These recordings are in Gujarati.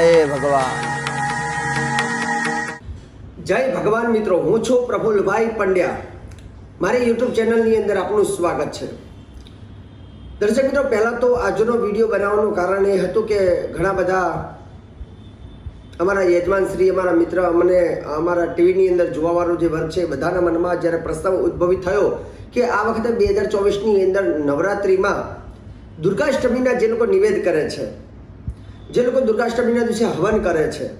જય ભગવાન. જય ભગવાન મિત્રો, હું છું પ્રફુલ્લભાઈ પંડ્યા. મારી યુટ્યુબ ચેનલની અંદર આપનું સ્વાગત છે. દર્શક મિત્રો, પહેલાં તો આજનો વીડિયો બનાવવાનું કારણ એ હતું કે ઘણા બધા અમારા યજમાન શ્રી, અમારા મિત્ર અમને અમારા ટીવીની અંદર જોવાવાળો જે વર્ગ છે બધાના મનમાં જ્યારે પ્રસ્તાવ ઉદ્ભવિત થયો કે આ વખતે બે હજાર ચોવીસની અંદર નવરાત્રિમાં દુર્ગાષ્ટમીના જે લોકો નિવેદ કરે છે જે લોકો દુર્ગાષ્ટમીના દિવસે હવન કરે છે.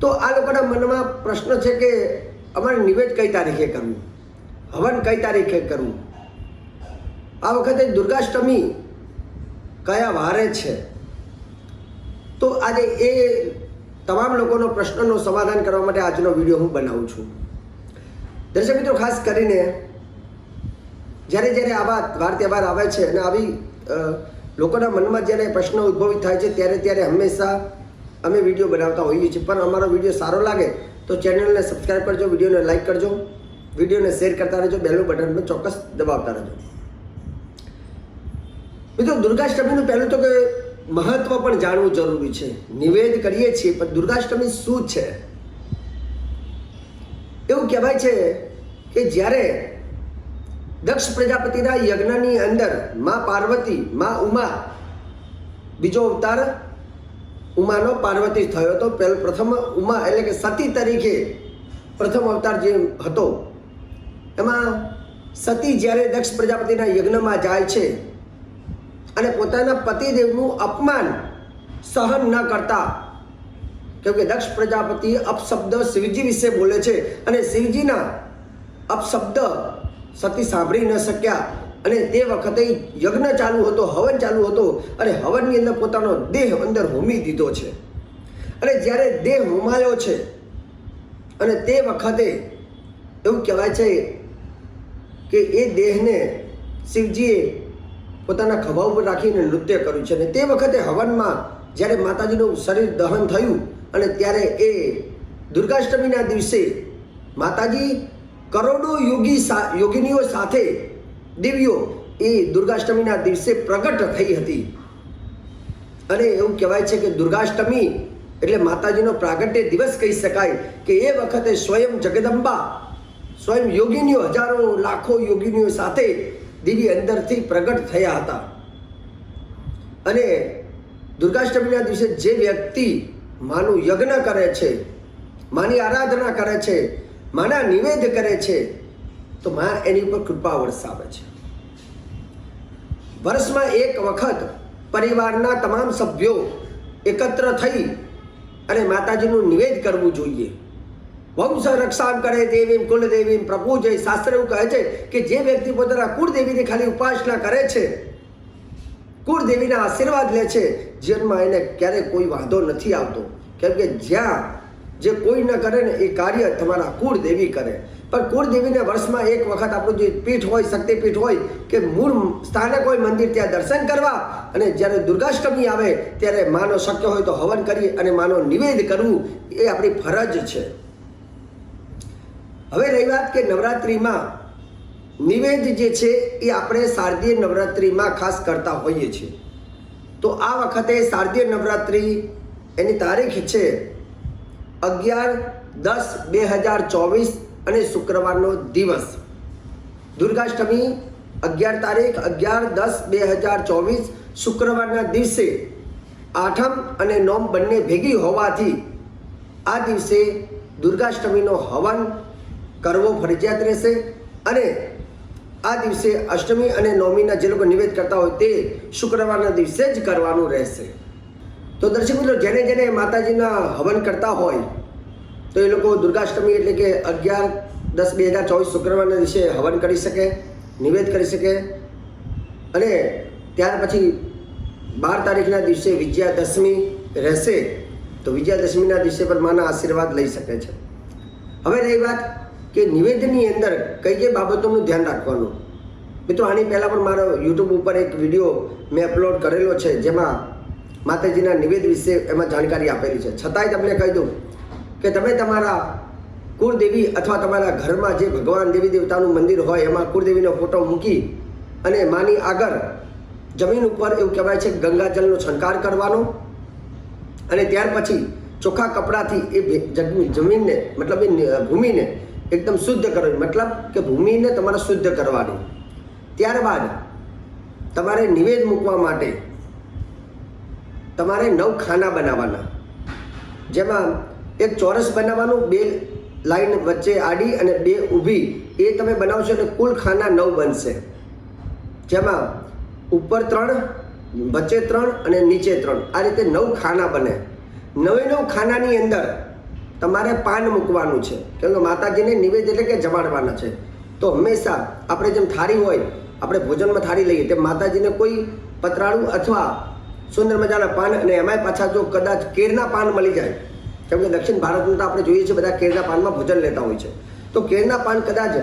તો આ લોકોના મનમાં પ્રશ્ન છે કે અમારે નિવેદ કઈ તારીખે કરવું? હવન કઈ તારીખે કરવું? આ વખતે દુર્ગાષ્ટમી કયા વારે છે? તો આજે એ તમામ લોકોનો પ્રશ્નનો સમાધાન કરવા માટે આજનો વીડિયો હું બનાવું છું. દર્શક મિત્રો, ખાસ કરીને જ્યારે જ્યારે આવા વાર તહેવાર આવે છે અને આવી લોકોના મનમાં જ્યારે પ્રશ્નો ઉદ્ભવિત થાય છે, ત્યારે ત્યારે હંમેશા અમે વીડિયો બનાવતા હોઈએ છીએ. પણ અમારો વીડિયો સારો લાગે તો ચેનલને સબસ્ક્રાઈબ કરજો, વિડીયોને લાઈક કરજો, વિડીયોને શેર કરતા રહેજો, બેલનું બટન પણ ચોક્કસ દબાવતા રહેજો. મિત્રો, દુર્ગાષ્ટમીનું પહેલું તો કે મહત્વ પણ જાણવું જરૂરી છે. નિવેદ કરીએ છીએ, પણ દુર્ગાષ્ટમી શું છે? એવું કહેવાય છે કે જ્યારે દક્ષ પ્રજાપતિના યજ્ઞની અંદરમાં પાર્વતી, માં ઉમા, બીજો અવતાર ઉમાનો પાર્વતી થયો હતો. પહેલો પ્રથમ ઉમા એટલે કે સતી તરીકે પ્રથમ અવતાર જે હતો, એમાં સતી જ્યારે દક્ષ પ્રજાપતિના યજ્ઞમાં જાય છે અને પોતાના પતિદેવનું અપમાન સહન ન કરતા કેમ કે દક્ષ પ્રજાપતિ અપશબ્દ શિવજી વિશે બોલે છે અને શિવજીના અપશબ્દ સતી સાંભળી ન શક્યા. અને તે વખતે યજ્ઞ ચાલુ હતો, હવન ચાલુ હતો, અને હવનની અંદર પોતાનો દેહ અંદર હોમી દીધો છે. અને જ્યારે દેહ હોમાયો છે, અને તે વખતે એવું કહેવાય છે કે એ દેહને શિવજીએ પોતાના ખભા ઉપર રાખીને નૃત્ય કર્યું છે. અને તે વખતે હવનમાં જ્યારે માતાજીનું શરીર દહન થયું, અને ત્યારે એ દુર્ગાષ્ટમીના દિવસે માતાજી કરોડો યોગી યોગિનીઓ સાથે દેવીઓ એ દુર્ગાષ્ટમીના દિવસે પ્રગટ થઈ હતી. અને એવું કહેવાય છે કે દુર્ગાષ્ટમી એટલે માતાજીનો પ્રાગટ્ય દિવસ કહી શકાય કે એ વખતે સ્વયં જગદંબા, સ્વયં યોગિનીઓ, હજારો, લાખો યોગિનીઓ સાથે દેવી અંદરથી પ્રગટ થયા હતા. અને દુર્ગાષ્ટમીના દિવસે જે વ્યક્તિ માનું યજ્ઞ કરે છે, માની આરાધના કરે છે માના નિવેદ કરે છે, તો માં એની ઉપર કૃપા વરસાવે છે. વર્ષમાં એક વખત પરિવારના તમામ સભ્યો એકત્ર થઈ અને માતાજીનું નિવેદ કરવું જોઈએ. વંશ રક્ષામ કરે દેવીમ કુલદેવીમ પ્રભુજય શાસ્ત્ર એવું કહે છે કે જે વ્યક્તિ પોતાના કુળદેવીની ખાલી ઉપાસના કરે છે, કુળદેવીના આશીર્વાદ લે છે, જીવનમાં એને ક્યારેય કોઈ વાંધો નથી આવતો. કેમ કે જ્યાં જે કોઈ ન કરે ને એ કાર્ય તમારા કુળદેવી કરે. પણ કુળદેવીને વર્ષમાં એક વખત આપણું જે પીઠ હોય, શક્તિપીઠ હોય, કે મૂળ સ્થાનક હોય મંદિર ત્યાં દર્શન કરવા અને જ્યારે દુર્ગાષ્ટમી આવે ત્યારે માનો શક્ય હોય તો હવન કરી અને માનો નિવેદ કરવું, એ આપણી ફરજ છે. હવે રહી વાત કે નવરાત્રિમાં નિવેદ જે છે એ આપણે શારદીય નવરાત્રિમાં ખાસ કરતા હોઈએ છીએ. તો આ વખતે શારદીય નવરાત્રિ એની તારીખ છે અગિયાર, દસ, બે હજાર ચોવીસ અને શુક્રવારનો દિવસ. દુર્ગાષ્ટમી, અગિયાર તારીખ, અગિયાર, દસ, બે હજાર ચોવીસ, શુક્રવારના દિવસે આઠમ અને નોમ બંને ભેગી હોવાથી આ દિવસે દુર્ગાષ્ટમીનો હવન કરવો ફરજિયાત રહેશે અને આ દિવસે અષ્ટમી અને નવમીના જે લોકો નિવેદ કરતા હોય તે શુક્રવારના દિવસે જ કરવાનું રહેશે. તો દર્શક મિત્રો, જેને જેને માતાજીના હવન કરતા હોય, તો એ લોકો દુર્ગાષ્ટમી એટલે કે અગિયાર દસ બે હજાર ચોવીસ શુક્રવારના દિવસે હવન કરી શકે, નિવેદ કરી શકે અને ત્યાર પછી બાર તારીખના દિવસે વિજયાદશમી રહેશે, તો વિજયાદશમીના દિવસે પણ માના આશીર્વાદ લઈ શકે છે. હવે રહી વાત કે નિવેદનની અંદર કઈ કઈ બાબતોનું ધ્યાન રાખવાનું? મિત્રો, આની પહેલાં પણ મારો યુટ્યુબ ઉપર એક વીડિયો મેં અપલોડ કરેલો છે, જેમાં માતાજીના નિવેદ વિશે એમાં જાણકારી આપેલી છે. છતાંય તમને કહી દઉં કે તમે તમારા કુળદેવી અથવા તમારા ઘરમાં જે ભગવાન દેવી દેવતાનું મંદિર હોય, એમાં કુળદેવીનો ફોટો મૂકી અને માની આગળ જમીન ઉપર એવું કહેવાય છે ગંગાજળનો છંટકાર કરવાનો અને ત્યાર પછી ચોખ્ખા કપડાથી એ જમીનને, મતલબ એ ભૂમિને એકદમ શુદ્ધ કરવાની. મતલબ કે ભૂમિને તમારે શુદ્ધ કરવાની. ત્યારબાદ તમારે નિવેદ મૂકવા માટે તમારે નવ ખાના બનાવવાના. જેમાં એક ચોરસ બનાવવાનું, બે લાઈન વચ્ચે આડી અને બે ઊભી, એ તમે બનાવશો એટલે કુલ ખાના નવ બનશે. જેમાં ઉપર ત્રણ, વચ્ચે ત્રણ અને નીચે ત્રણ. આ રીતે નવ ખાના બને. નવે નવ ખાનાની અંદર તમારે પાન મૂકવાનું છે. કેમ કે માતાજીને નિવેદ એટલે કે જમાડવાના છે. તો હંમેશા આપણે જેમ થાળી હોય, આપણે ભોજનમાં થાળી લઈએ, તેમ માતાજીને કોઈ પતરાળું અથવા સુંદર મજાના પાન અને એમાંય પાછા જો કદાચ કેરના પાન મળી જાય, કેમ કે દક્ષિણ ભારતમાં તો આપણે જોઈએ છીએ બધા કેરના પાનમાં ભોજન લેતા હોય છે. તો કેરના પાન કદાચ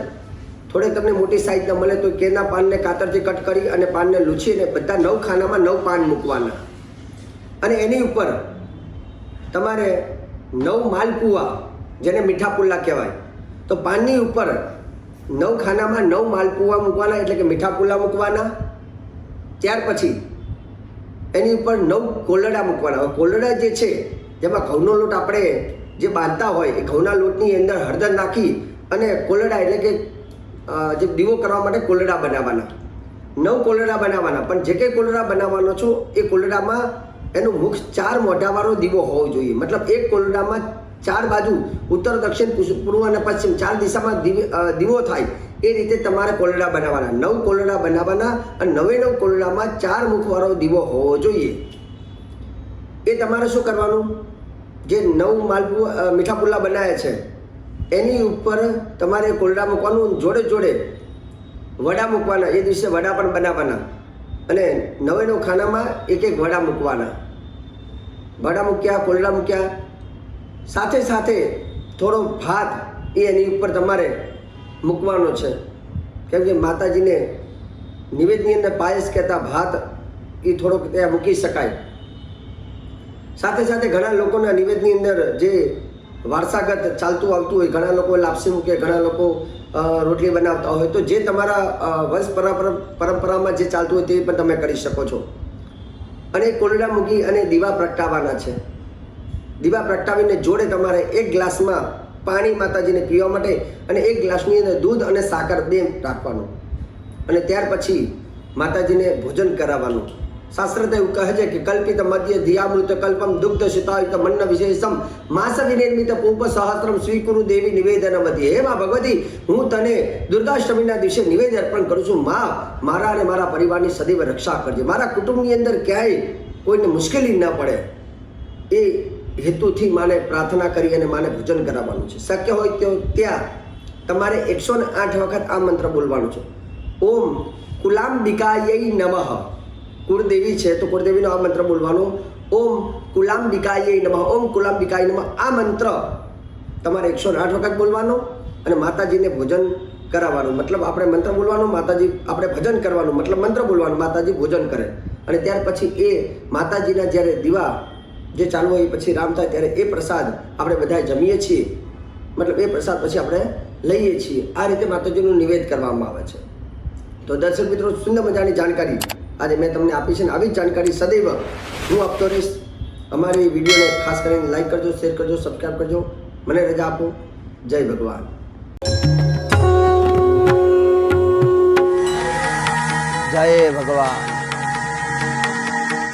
થોડેક તમને મોટી સાઈઝના મળે તો કેરના પાનને કાતરથી કટ કરી અને પાનને લૂછીને બધા નવ ખાનામાં નવ પાન મૂકવાના. અને એની ઉપર તમારે નવ માલપુઆ, જેને મીઠા પુલ્લા કહેવાય, તો પાનની ઉપર નવ ખાનામાં નવ માલપુઆ મૂકવાના, એટલે કે મીઠા પુલ્લા મૂકવાના. ત્યાર પછી એની ઉપર નવ કોલડા મૂકવાના હવે કોલડા જે છે, જેમાં ઘઉંનો લોટ આપણે જે બાંધતા હોય, એ ઘઉંના લોટની અંદર હળદર નાખી અને કોલડા એટલે કે જે દીવો કરવા માટે કોલડા બનાવવાના. નવ કોલડા બનાવવાના. પણ જે કંઈ કોલડા બનાવવાનો છો, એ કોલડામાં એનું મુખ ચાર મોઢાવાળો દીવો હોવો જોઈએ. મતલબ એક કોલડામાં ચાર બાજુ ઉત્તર, દક્ષિણ પૂર્વ અને પશ્ચિમ ચાર દિશામાં દીવો થાય. એ રીતે તમારે કોલડા બનાવવાના. નવ કોલડા બનાવવાના અને નવે નવ કોલડામાં ચાર મુખવાળો દીવો હોવો જોઈએ. એ તમારે શું કરવાનું? જે નવ માલપુ મીઠા પુલ્લા બનાવ્યા છે, એની ઉપર તમારે કોલડા મૂકવાનું જોડે જોડે. વડા મૂકવાના, એ દિવસે વડા પણ બનાવવાના. અને નવે નવ ખાનામાં એક એક વડા મૂકવાના. વડા મૂક્યા, કોલડા મૂક્યા. સાથે સાથે થોડો ભાત એ એની ઉપર તમારે મૂકવાનો છે. કેમ કે માતાજીને નિવેદની અંદર પાયસ કહેતા ભાત એ થોડોક ત્યાં મૂકી શકાય. સાથે સાથે ઘણા લોકોના નિવેદની અંદર જે વારસાગત ચાલતું આવતું હોય, ઘણા લોકો લાપસી મૂકે, ઘણા લોકો રોટલી બનાવતા હોય, તો જે તમારા વંશ પરંપરા, પરંપરામાં જે ચાલતું હોય તે પણ તમે કરી શકો છો. અને કોલડા મૂકી અને દીવા પ્રગટાવવાના છે. દીવા પ્રગટાવીને જોડે તમારે એક ગ્લાસમાં પાણી માતાજીને પીવા માટે અને એક ગ્લાસની અંદર દૂધ અને સાકર બે રાખવાનું. અને ત્યાર પછી માતાજીને ભોજન કરાવવાનું. શાસ્ત્ર એવું કહે છે કે કલ્પિત મધ્ય ધ્યામૃત કલ્પમ દુગ્ધ શિતાયુત મન્ન વિશેષમ માસ વિનિર્મિત પૂપ સહસ્ત્રમ સ્વીકુરુ દેવી નિવેદન મધ્ય હે મા ભગવતી, હું તને દુર્ગાષ્ટમીના દિવસે નિવેદ અર્પણ કરું છું. મા, મારા અને મારા પરિવારની સદૈવ રક્ષા કરજે. મારા કુટુંબની અંદર ક્યાંય કોઈને મુશ્કેલી ન પડે. એ હેતુથી માને પ્રાર્થના કરી અને માને ભોજન કરાવવાનું છે. શક્ય હોય તો ત્યાં તમારે એકસો ને આઠ વખત આ મંત્ર બોલવાનું છે. ઓમ કુલાંબિકાય નમઃ. કુળદેવી છે તો કુળદેવીનો આ મંત્ર બોલવાનો. ઓમ કુલાંબિકાય નમઃ. ઓમ કુલાંબિકાય નમઃ. આ મંત્ર તમારે એકસો આઠ વખત બોલવાનો અને માતાજીને ભોજન કરાવવાનું. મતલબ આપણે મંત્ર બોલવાનું, માતાજી આપણે ભજન કરવાનું. મતલબ મંત્ર બોલવાનું, માતાજી ભોજન કરે. અને ત્યાર પછી એ માતાજીના જ્યારે દીવા જે ચાલુ હોય પછી રામ થાય ત્યારે એ પ્રસાદ આપણે બધા જમીએ છીએ. મતલબ એ પ્રસાદ પછી આપણે લઈએ છીએ. આ રીતે માતાજીનું નિવેદ કરવામાં આવે છે. તો દર્શક મિત્રો, સુંદર મજાની જાણકારી આજે મેં તમને આપી છે ને આવી જ જાણકારી સદૈવ હું આપતો રહીશ. અમારી વિડીયોને ખાસ કરીને લાઈક કરજો શેર કરજો સબસ્ક્રાઈબ કરજો. મને રજા આપો. જય ભગવાન. જય ભગવાન.